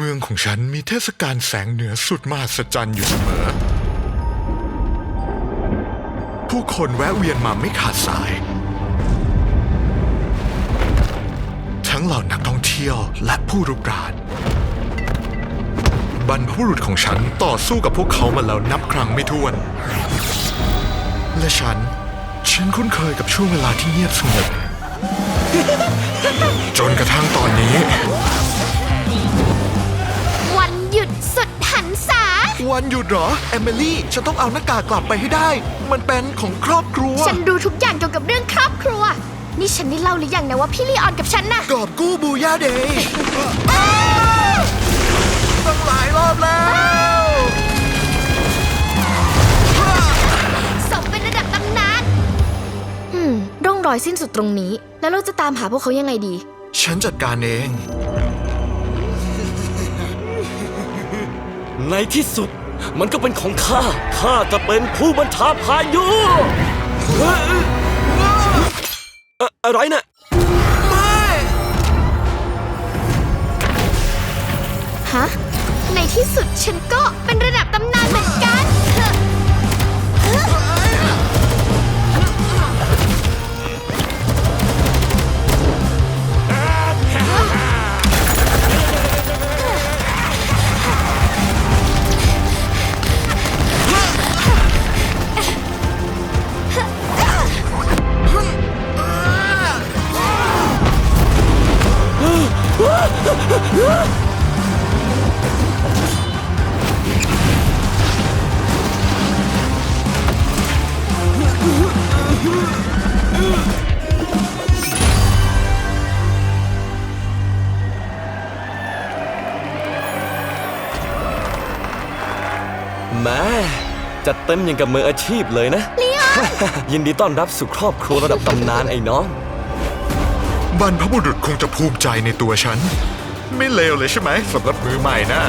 เมืองของฉันมีเทศกาลแสงเหนือสุดมหัศจรรย์อยู่เสมอ ผู้คนแวะเวียนมาไม่ขาดสาย ทั้งเหล่านักท่องเที่ยวและผู้รุกราน บรรพบุรุษของฉันต่อสู้กับพวกเขามาแล้วนับครั้งไม่ถ้วน และฉัน ฉันคุ้นเคยกับช่วงเวลาที่เงียบสงบจนกระทั่งตอนนี้ วันหยุดเหรอ เอมิลี่ ฉันต้องเอาหน้ากากกลับไปให้ได้ มันเป็นของครอบครัว ฉันรู้ทุกอย่างเกี่ยวกับเรื่องครอบครัว นี่ฉันได้เล่าหรือยังนะว่าพี่ลีออนกับฉันน่ะ กอบกู้บูย่าเดย์ตั้งหลายรอบแล้ว สมเป็นระดับตำนานอืมร่องรอยสิ้นสุดตรงนี้ แล้วเราจะตามหาพวกเขายังไงดี ฉันจัดการเอง ในที่สุดมันก็เป็นของข้า ข้าจะเป็นผู้บัญชาพายุเฮ้ยเอ่ออะไรนะ่ะฮะ ในที่สุดฉันก็ แม่จัดเต็มอย่างกับมืออาชีพเลยนะ ยินดีต้อนรับสู่ครอบครัวระดับตำนานไอ้น้อง บรรพบุรุษคงจะภูมิใจในตัวฉัน ไม่เลวเลยใช่ไหมสำหรับมือใหม่นะ